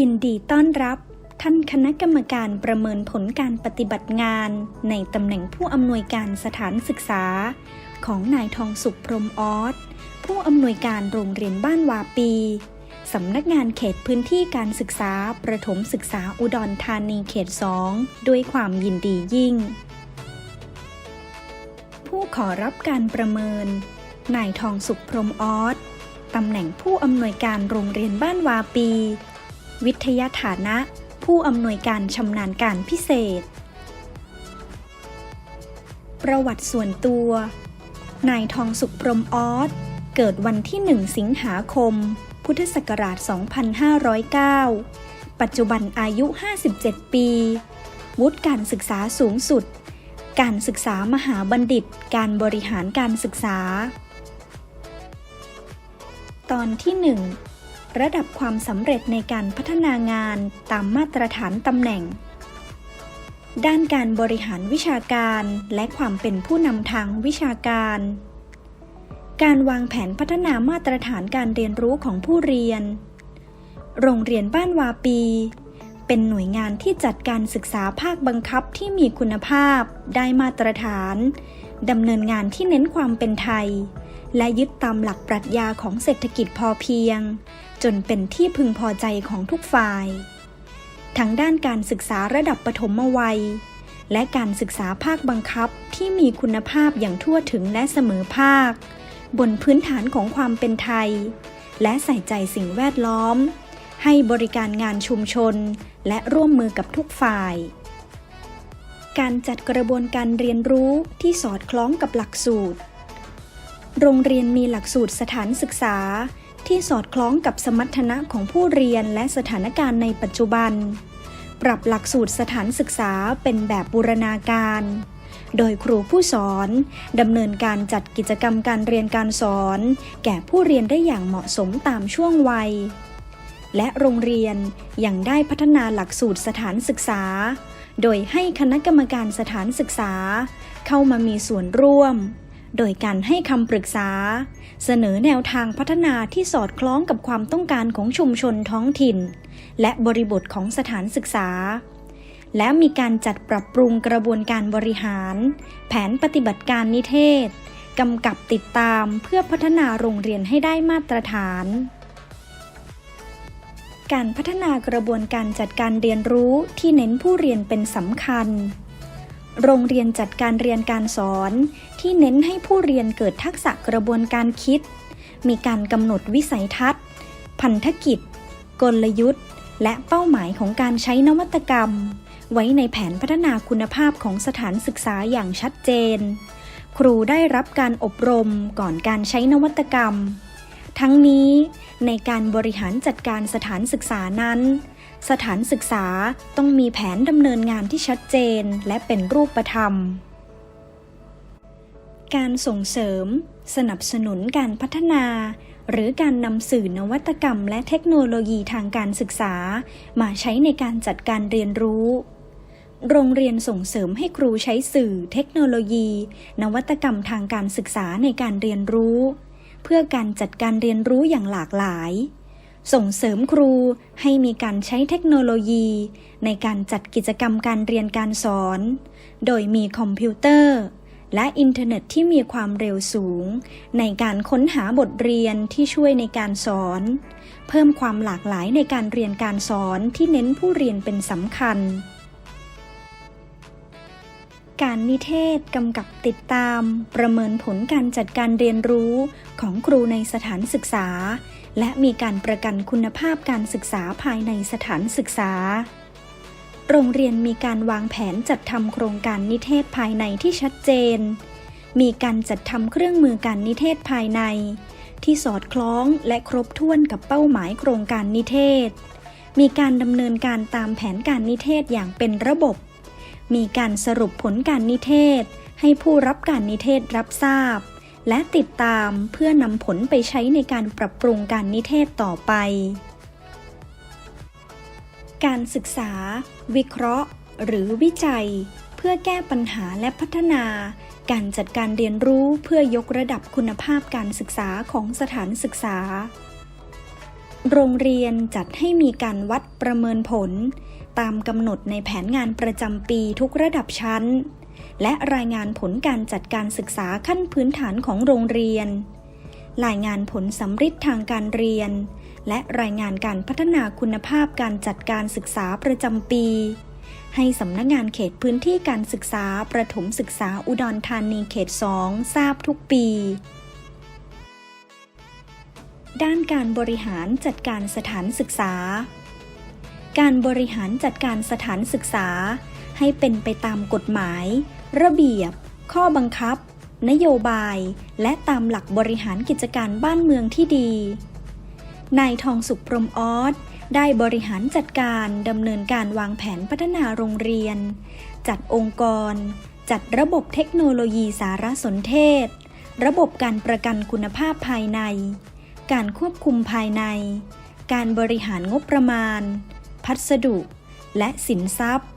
ยินดีต้อนรับ ท่านคณะกรรมการประเมินผลการปฏิบัติงาน ในตำแหน่งผู้อำนวยการสถานศึกษา ของนายทองสุขพรมออสผู้อำนวยการโรงเรียนบ้านวาปีสำนักงานเขตพื้นที่การศึกษา ประถมศึกษาอุดรธานีเขต 2 ด้วยความยินดียิ่ง ผู้ขอรับการประเมิน นายทองสุขพรมออสตำแหน่งผู้อำนวยการโรงเรียนบ้านวาปี วิทยาฐานะ ผู้อำนวยการชำนาญการพิเศษ ประวัติส่วนตัว นายทองสุขพรมออส เกิดวันที่ 1 สิงหาคม พุทธศักราช 2509 ปัจจุบันอายุ 57 ปี วุฒิการศึกษาสูงสุด การศึกษามหาบัณฑิต การบริหารการศึกษา ตอนที่ 1 ระดับความสำเร็จในการพัฒนางานตามมาตรฐานตำแหน่ง ด้านการบริหารวิชาการและความเป็นผู้นำทางวิชาการ การวางแผนพัฒนามาตรฐานการเรียนรู้ของผู้เรียน โรงเรียนบ้านวาปี เป็นหน่วยงานที่จัดการศึกษาภาคบังคับที่มีคุณภาพ ได้มาตรฐานดำเนินงานที่เน้นความเป็นไทย และยึดตามหลักปรัชญาของเศรษฐกิจพอเพียง จนเป็นที่พึงพอใจของทุกฝ่าย ทั้งด้านการศึกษาระดับปฐมวัย และการศึกษาภาคบังคับที่มีคุณภาพอย่างทั่วถึงและเสมอภาค บนพื้นฐานของความเป็นไทย และใส่ใจสิ่งแวดล้อม ให้บริการงานชุมชน และร่วมมือกับทุกฝ่ายการจัดกระบวนการเรียนรู้ที่สอดคล้องกับหลักสูตร โรงเรียนมีหลักสูตรสถานศึกษา ที่สอดคล้องกับสมรรถนะของผู้เรียนและสถานการณ์ในปัจจุบัน ปรับหลักสูตรสถานศึกษาเป็นแบบบูรณาการ โดยครูผู้สอนดำเนินการจัดกิจกรรมการเรียนการสอน แก่ผู้เรียนได้อย่างเหมาะสมตามช่วงวัย และโรงเรียนยังได้พัฒนาหลักสูตรสถานศึกษา โดยให้คณะกรรมการสถานศึกษา เข้ามามีส่วนร่วม โดยการให้คำปรึกษา เสนอแนวทางพัฒนาที่สอดคล้องกับความต้องการของชุมชนท้องถิ่น และบริบทของสถานศึกษา และมีการจัดปรับปรุงกระบวนการบริหาร แผนปฏิบัติการนิเทศกำกับติดตามเพื่อพัฒนาโรงเรียนให้ได้มาตรฐาน การพัฒนากระบวนการจัดการเรียนรู้ที่เน้นผู้เรียนเป็นสำคัญ โรงเรียนจัดการเรียนการสอนที่เน้นให้ผู้เรียนเกิดทักษะกระบวนการคิด มีการกำหนดวิสัยทัศน์ พันธกิจ กลยุทธ์ และเป้าหมายของการใช้นวัตกรรม ไว้ในแผนพัฒนาคุณภาพของสถานศึกษาอย่างชัดเจน ครูได้รับการอบรมก่อนการใช้นวัตกรรม ทั้งนี้ในการบริหารจัดการสถานศึกษานั้น สถานศึกษาต้องมีแผนดำเนินงานที่ชัดเจนและเป็นรูปธรรม การส่งเสริม สนับสนุนการพัฒนา หรือการนำสื่อนวัตกรรม และเทคโนโลยีทางการศึกษา มาใช้ในการจัดการเรียนรู้ โรงเรียนส่งเสริมให้ครูใช้สื่อ เทคโนโลยี นวัตกรรมทางการศึกษาในการเรียนรู้ เพื่อการจัดการเรียนรู้อย่างหลากหลาย ส่งเสริมครูให้มีการใช้เทคโนโลยี ในการจัดกิจกรรมการเรียนการสอน โดยมีคอมพิวเตอร์ และอินเทอร์เน็ตที่มีความเร็วสูง ในการค้นหาบทเรียนที่ช่วยในการสอน เพิ่มความหลากหลายในการเรียนการสอนที่เน้นผู้เรียนเป็นสำคัญ การนิเทศกำกับติดตาม ประเมินผลการจัดการเรียนรู้ของครูในสถานศึกษา และมีการประกันคุณภาพการศึกษาภายในสถานศึกษา โรงเรียนมีการวางแผนจัดทำโครงการนิเทศภายในที่ชัดเจน มีการจัดทำเครื่องมือการนิเทศภายใน ที่สอดคล้องและครบถ้วนกับเป้าหมายโครงการนิเทศ มีการดำเนินการตามแผนการนิเทศอย่างเป็นระบบ มีการสรุปผลการนิเทศ ให้ผู้รับการนิเทศรับทราบ และติดตามเพื่อนำผลไปใช้ในการปรับปรุงการนิเทศต่อไป การศึกษา วิเคราะห์ หรือวิจัย เพื่อแก้ปัญหาและพัฒนา การจัดการเรียนรู้เพื่อยกระดับคุณภาพการศึกษาของสถานศึกษา โรงเรียนจัดให้มีการวัดประเมินผล ตามกำหนดในแผนงานประจำปีทุกระดับชั้น และรายงานผลการจัดการศึกษาขั้นพื้นฐานของโรงเรียน รายงานผลสำฤทธิ์ทางการเรียน และรายงานการพัฒนาคุณภาพการจัดการศึกษาประจำปี ให้สำนักงานเขตพื้นที่การศึกษาประถมศึกษาอุดรธานีเขต 2 ทราบทุกปี ด้านการบริหารจัดการสถานศึกษาการบริหารจัดการสถานศึกษา ให้เป็นไปตามกฎหมาย ระเบียบ ข้อบังคับ นโยบาย และตามหลักบริหารกิจการบ้านเมืองที่ดี นายทองสุขพรมออสได้บริหารจัดการดำเนินการวางแผนพัฒนาโรงเรียน จัดองค์กร จัดระบบเทคโนโลยีสารสนเทศ ระบบการประกันคุณภาพภายใน การควบคุมภายใน การบริหารงบประมาณ พัสดุ และสินทรัพย์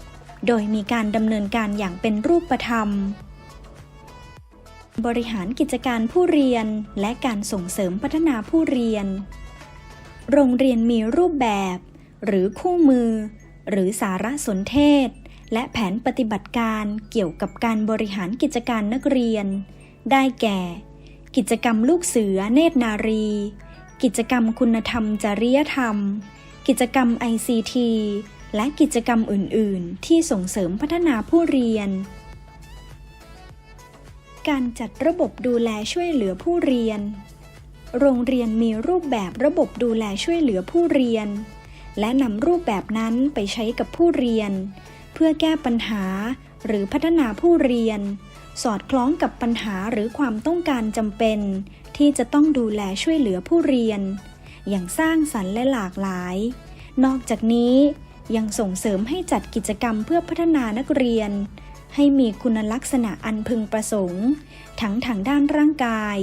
โดยมีการดำเนินการอย่างเป็นรูปธรรม บริหารกิจการผู้เรียนและการส่งเสริมพัฒนาผู้เรียน โรงเรียนมีรูปแบบ หรือคู่มือ หรือสารสนเทศ และแผนปฏิบัติการเกี่ยวกับการบริหารกิจการนักเรียน ได้แก่ กิจกรรมลูกเสือเนตรนารี กิจกรรมคุณธรรมจริยธรรม กิจกรรม ICT และกิจกรรมอื่น ๆ ที่ส่งเสริมพัฒนาผู้เรียน การจัดระบบดูแลช่วยเหลือผู้เรียน โรงเรียนมีรูปแบบระบบดูแลช่วยเหลือผู้เรียน และนำรูปแบบนั้นไปใช้กับผู้เรียน เพื่อแก้ปัญหาหรือพัฒนาผู้เรียน สอดคล้องกับปัญหาหรือความต้องการจำเป็น ที่จะต้องดูแลช่วยเหลือผู้เรียน อย่างสร้างสรรค์และหลากหลาย นอกจากนี้ ยังส่งเสริมให้จัดกิจกรรมเพื่อพัฒนานักเรียน ให้มีคุณลักษณะอันพึงประสงค์ ทั้งทางด้านร่างกาย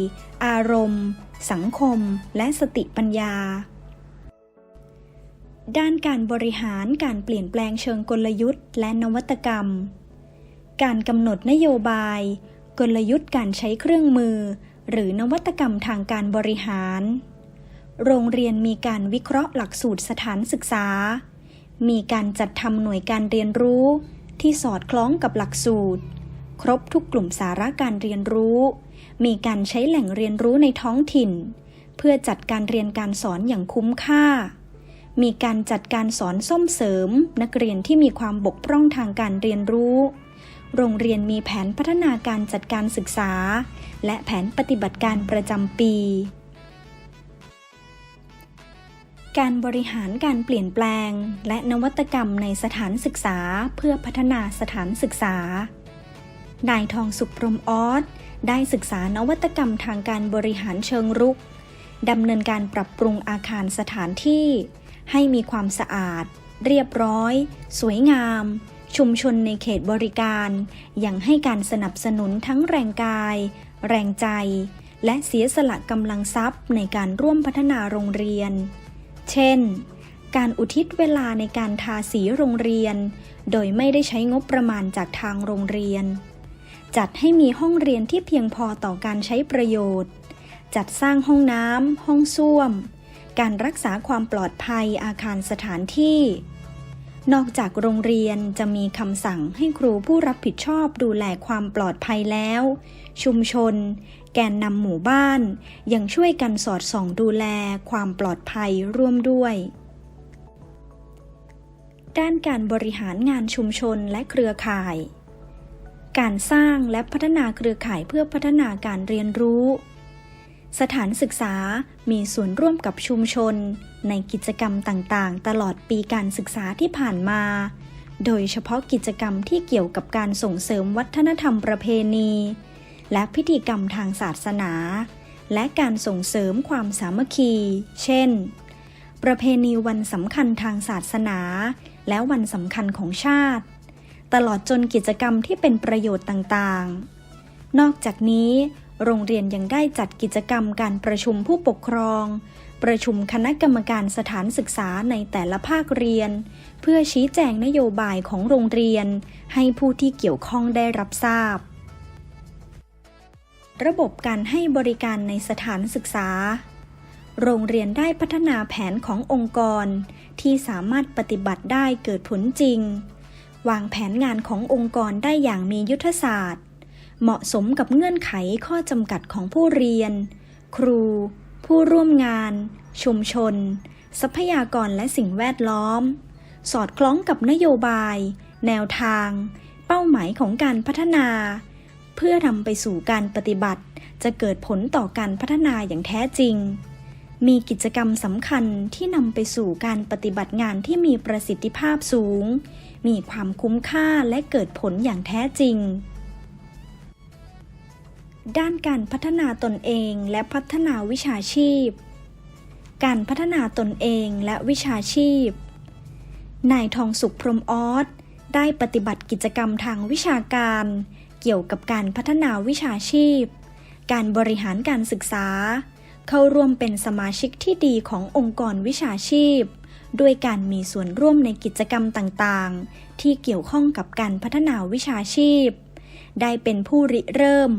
อารมณ์ สังคม และสติปัญญา ด้านการบริหารการเปลี่ยนแปลงเชิงกลยุทธ์และนวัตกรรม การกำหนดนโยบาย กลยุทธ์การใช้เครื่องมือ หรือนวัตกรรมทางการบริหาร โรงเรียนมีการวิเคราะห์หลักสูตรสถานศึกษา มีการจัดทำหน่วยการเรียนรู้ ที่สอดคล้องกับหลักสูตร ครบทุกกลุ่มสาระการเรียนรู้ มีการใช้แหล่งเรียนรู้ในท้องถิ่น เพื่อจัดการเรียนการสอนอย่างคุ้มค่า มีการจัดการสอนส่มเสริม นักเรียนที่มีความบกพร่องทางการเรียนรู้ โรงเรียนมีแผนพัฒนาการจัดการศึกษา และแผนปฏิบัติการประจำปี การบริหารการเปลี่ยนแปลง และนวัตกรรมในสถานศึกษาเพื่อพัฒนาสถานศึกษา นายทองสุขพรมออสได้ศึกษานวัตกรรมทางการบริหารเชิงรุกดำเนินการปรับปรุงอาคารสถานที่ ให้มีความสะอาด เรียบร้อย สวยงาม ชุมชนในเขตบริการยังให้การสนับสนุนทั้งแรงกาย แรงใจ และเสียสละกำลังทรัพย์ในการร่วมพัฒนาโรงเรียน เช่น การอุทิศเวลาในการทาสีโรงเรียน โดยไม่ได้ใช้งบประมาณจากทางโรงเรียน จัดให้มีห้องเรียนที่เพียงพอต่อการใช้ประโยชน์ จัดสร้างห้องน้ำห้องส้วม การรักษาความปลอดภัยอาคารสถานที่นอกจากโรงเรียนจะมีคำสั่งให้ครูผู้รับผิดชอบดูแลความปลอดภัยแล้ว ชุมชน แกนนำหมู่บ้าน ยังช่วยกันสอดส่องดูแลความปลอดภัยร่วมด้วย ด้านการบริหารงานชุมชนและเครือข่าย การสร้างและพัฒนาเครือข่ายเพื่อพัฒนาการเรียนรู้ สถานศึกษามีส่วนร่วมกับชุมชน ในกิจกรรมต่างๆ ตลอดปีการศึกษาที่ผ่านมาโดยเฉพาะกิจกรรมที่เกี่ยวกับการส่งเสริมวัฒนธรรมประเพณี และพิธีกรรมทางศาสนา และการส่งเสริมความสามัคคี เช่น ประเพณีวันสำคัญทางศาสนา และวันสำคัญของชาติ ตลอดจนกิจกรรมที่เป็นประโยชน์ต่างๆ นอกจากนี้ โรงเรียนยังได้จัดกิจกรรมการประชุมผู้ปกครอง ประชุมคณะกรรมการสถานศึกษาในแต่ละภาคเรียน เพื่อชี้แจงนโยบายของโรงเรียน ให้ผู้ที่เกี่ยวข้องได้รับทราบ ระบบการให้บริการในสถานศึกษา โรงเรียนได้พัฒนาแผนขององค์กร ที่สามารถปฏิบัติได้เกิดผลจริง วางแผนงานขององค์กรได้อย่างมียุทธศาสตร์ เหมาะสมกับเงื่อนไขข้อจำกัดของผู้เรียน ครู ผู้ร่วมงาน ชุมชน ทรัพยากรและสิ่งแวดล้อม สอดคล้องกับนโยบาย แนวทาง เป้าหมายของการพัฒนา พื่อนำไปสู่การปฏิบัติ จะเกิดผลต่อการพัฒนาอย่างแท้จริง มีกิจกรรมสำคัญที่นำไปสู่การปฏิบัติงานที่มีประสิทธิภาพสูง มีความคุ้มค่าและเกิดผลอย่างแท้จริง ด้านการพัฒนาตนเองและพัฒนาวิชาชีพ การพัฒนาตนเองและวิชาชีพ นายทองสุขพรมออสได้ปฏิบัติกิจกรรมทางวิชาการ เกี่ยวกับการพัฒนาวิชาชีพ การบริหารการศึกษา เข้าร่วมเป็นสมาชิกที่ดีขององค์กรวิชาชีพ ด้วยการมีส่วนร่วมในกิจกรรมต่างๆ ที่เกี่ยวข้องกับการพัฒนาวิชาชีพ ได้เป็นผู้ริเริ่ม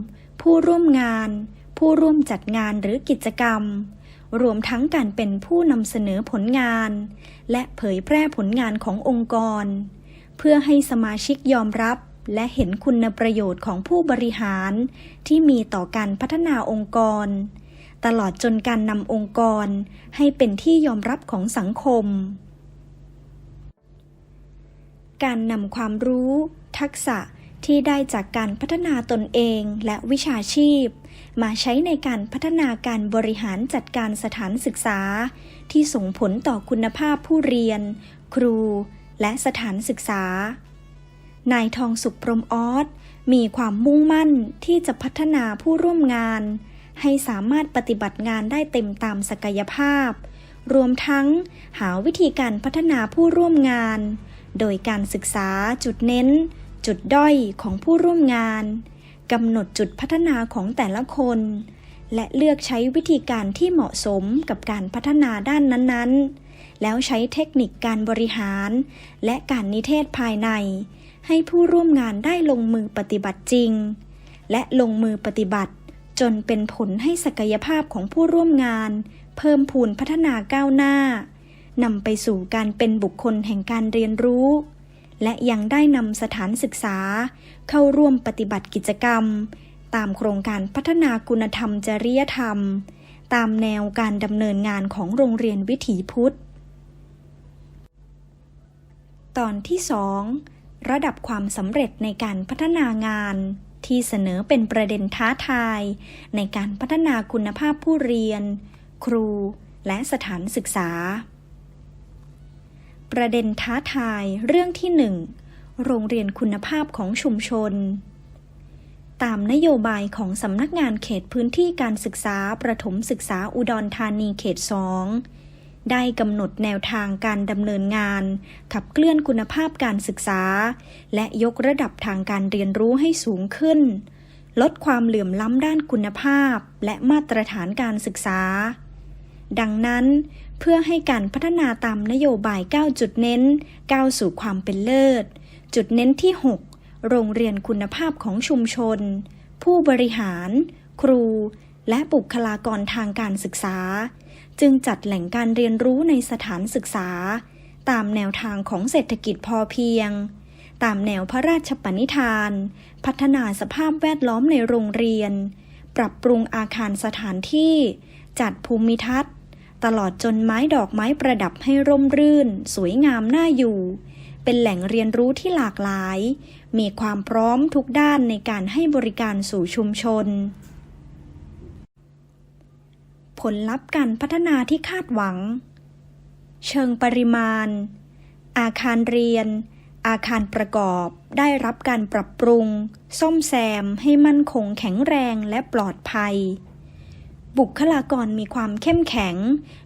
ผู้ร่วมงาน ผู้ร่วมจัดงานหรือกิจกรรม รวมทั้งการเป็นผู้นำเสนอผลงาน และเผยแพร่ผลงานขององค์กร เพื่อให้สมาชิกยอมรับ และเห็นคุณประโยชน์ของผู้บริหารที่มีต่อการพัฒนาองค์กร ตลอดจนการนำองค์กรให้เป็นที่ยอมรับของสังคม การนำความรู้ ทักษะที่ได้จากการพัฒนาตนเองและวิชาชีพ มาใช้ในการพัฒนาการบริหารจัดการสถานศึกษา ที่ส่งผลต่อคุณภาพผู้เรียน ครู และสถานศึกษา นายทองสุขพรมออสมีความมุ่งมั่นที่จะพัฒนาผู้ร่วมงาน ให้สามารถปฏิบัติงานได้เต็มตามศักยภาพ รวมทั้งหาวิธีการพัฒนาผู้ร่วมงาน โดยการศึกษาจุดเน้น จุดด้อยของผู้ร่วมงานกำหนดจุดพัฒนาของแต่ละคน และเลือกใช้วิธีการที่เหมาะสมกับการพัฒนาด้านนั้นๆ แล้วใช้เทคนิคการบริหาร และการนิเทศภายใน ให้ผู้ร่วมงานได้ลงมือปฏิบัติจริง และลงมือปฏิบัติ จนเป็นผลให้ศักยภาพของผู้ร่วมงาน เพิ่มพูนพัฒนาก้าวหน้านำไปสู่การเป็นบุคคลแห่งการเรียนรู้ และยังได้นำสถานศึกษา เข้าร่วมปฏิบัติกิจกรรม ตามโครงการพัฒนาคุณธรรมจริยธรรม ตามแนวการดำเนินงานของโรงเรียนวิถีพุทธ ตอนที่2 ระดับความสำเร็จในการพัฒนางาน ที่เสนอเป็นประเด็นท้าทาย ในการพัฒนาคุณภาพผู้เรียน ครู และสถานศึกษา ประเด็นท้าทายเรื่องที่หนึ่งโรงเรียนคุณภาพของชุมชน ตามนโยบายของสำนักงานเขตพื้นที่การศึกษาประถมศึกษาอุดรธานีเขตสอง ได้กำหนดแนวทางการดำเนินงาน ขับเคลื่อนคุณภาพการศึกษา และยกระดับทางการเรียนรู้ให้สูงขึ้น ลดความเหลื่อมล้ำด้านคุณภาพ และมาตรฐานการศึกษา ดังนั้นเพื่อให้การพัฒนาตามนโยบาย 9 จุดเน้นก้าวสู่ความเป็นเลิศ จุดเน้นที่ 6 โรงเรียนคุณภาพของชุมชน ผู้บริหาร ครู และบุคลากรทางการศึกษา จึงจัดแหล่งการเรียนรู้ในสถานศึกษา ตามแนวทางของเศรษฐกิจพอเพียง ตามแนวพระราชปณิธาน พัฒนาสภาพแวดล้อมในโรงเรียน ปรับปรุงอาคารสถานที่ จัดภูมิทัศน์ ตลอดจนไม้ดอกไม้ประดับให้ร่มรื่น สวยงามน่าอยู่ เป็นแหล่งเรียนรู้ที่หลากหลาย มีความพร้อมทุกด้านในการให้บริการสู่ชุมชน ผลลัพธ์การพัฒนาที่คาดหวัง เชิงปริมาณ อาคารเรียน อาคารประกอบได้รับการปรับปรุง ซ่อมแซมให้มั่นคงแข็งแรงและปลอดภัย บุคลากรมีความเข้มแข็ง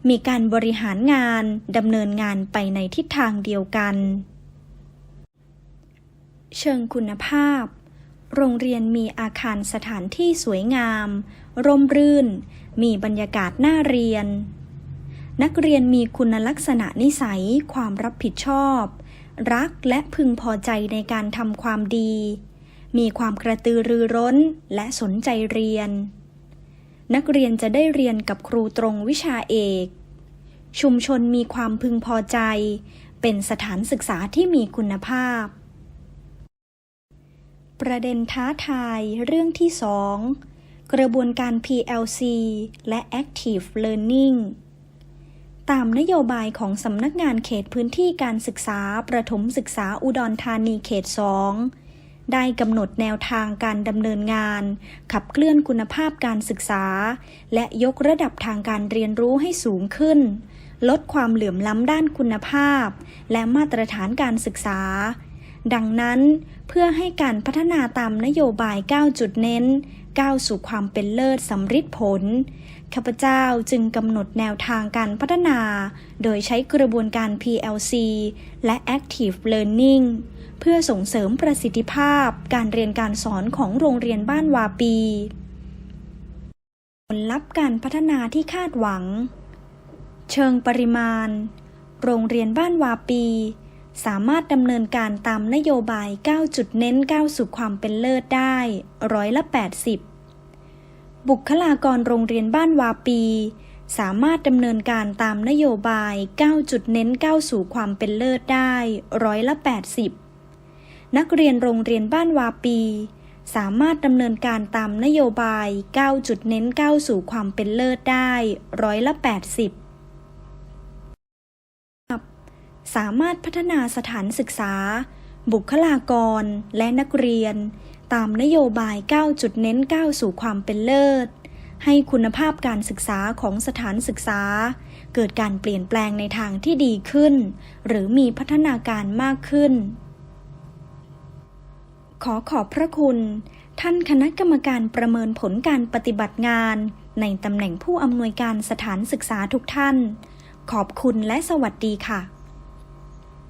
มีการบริหารงานดำเนินงานไปในทิศทางเดียวกัน เชิงคุณภาพ โรงเรียนมีอาคารสถานที่สวยงาม ร่มรื่น มีบรรยากาศน่าเรียน นักเรียนมีคุณลักษณะนิสัย ความรับผิดชอบ รักและพึงพอใจในการทำความดี มีความกระตือรือร้นและสนใจเรียน นักเรียนจะได้เรียนกับครูตรงวิชาเอก ชุมชนมีความพึงพอใจ เป็นสถานศึกษาที่มีคุณภาพประเด็นท้าทายเรื่องที่2 กระบวนการ PLC และ Active Learning ตามนโยบายของสำนักงานเขตพื้นที่การศึกษาประถมศึกษาอุดรธานีเขต 2 ได้กำหนดแนวทางการดำเนินงาน ขับเคลื่อนคุณภาพการศึกษา และยกระดับทางการเรียนรู้ให้สูงขึ้น ลดความเหลื่อมล้ำด้านคุณภาพ และมาตรฐานการศึกษา ดังนั้น เพื่อให้การพัฒนาตามนโยบาย 9 จุดเน้น ก้าวสู่ความเป็นเลิศสำฤทธิ์ผล ข้าพเจ้าจึงกำหนดแนวทางการพัฒนา โดยใช้กระบวนการ PLC และ Active Learning เพื่อส่งเสริมประสิทธิภาพการเรียนการสอนของโรงเรียนบ้านวาปี ผลลัพธ์การพัฒนาที่คาดหวัง เชิงปริมาณ โรงเรียนบ้านวาปี สามารถดำเนินการตามนโยบาย 9 จุดเน้นก้าวสู่ความเป็นเลิศได้ร้อยละ 80 บุคลากรโรงเรียนบ้านวาปี สามารถดำเนินการตามนโยบาย 9 จุดเน้นก้าวสู่ความเป็นเลิศได้ร้อยละ 80 นักเรียนโรงเรียนบ้านวาปี สามารถดำเนินการตามนโยบาย 9 จุดเน้นก้าวสู่ความเป็นเลิศได้ร้อยละ 80สามารถพัฒนาสถานศึกษา บุคลากร และนักเรียน ตามนโยบาย 9 จุดเน้นก้าวสู่ความเป็นเลิศ ให้คุณภาพการศึกษาของสถานศึกษา เกิดการเปลี่ยนแปลงในทางที่ดีขึ้น หรือมีพัฒนาการมากขึ้น ขอขอบพระคุณ ท่านคณะกรรมการประเมินผลการปฏิบัติงาน ในตำแหน่งผู้อำนวยการสถานศึกษาทุกท่าน ขอบคุณและสวัสดีค่ะ